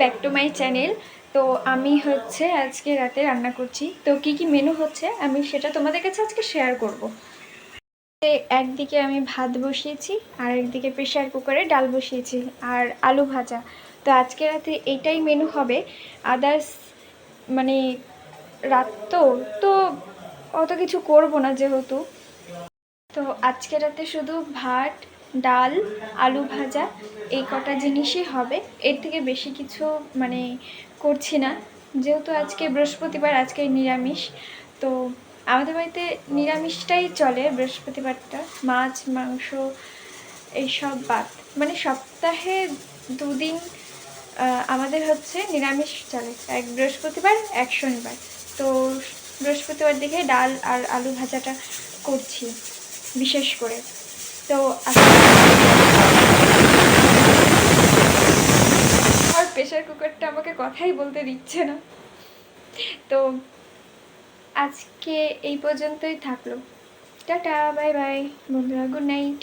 Back to my channel তো আমি হচ্ছে আজকে রাতে রান্না করছি। তো কি কি মেনু হচ্ছে আমি সেটা তোমাদের কাছে আজকে শেয়ার করব। একদিকে আমি ভাত বসিয়েছি আর একদিকে প্রেশার কুকারে ডাল বসিয়েছি আর আলু ভাজা। তো আজকে রাতে এইটাই মেনু হবে। আদার্স মানে রাত তো তো অত কিছু করব না যেহেতু। তো আজকে রাতে শুধু ভাত ডাল, আলু ভাজা, এই কটা জিনিসই হবে। এর থেকে বেশি কিছু মানে করছি না। যেহেতু আজকে বৃহস্পতিবার, আজকে নিরামিষ। তো আমাদের বাড়িতে নিরামিষটাই চলে বৃহস্পতিবারটা। মাছ, মাংস, এইসব বাদ। মানে সপ্তাহে দুদিন আমাদের হচ্ছে নিরামিষ চলে। এক বৃহস্পতিবার, এক শনিবার। তো বৃহস্পতিবার দেখে ডাল আর আলু ভাজাটা করছি, বিশেষ করে। তো আজকে- আর প্রেশার কুকারটা আমাকে কথাই বলতে দিচ্ছে না। তো আজকে এই পর্যন্তই থাকল। টাটা, বাই বাই, বন্ধুরা, গুড নাইট।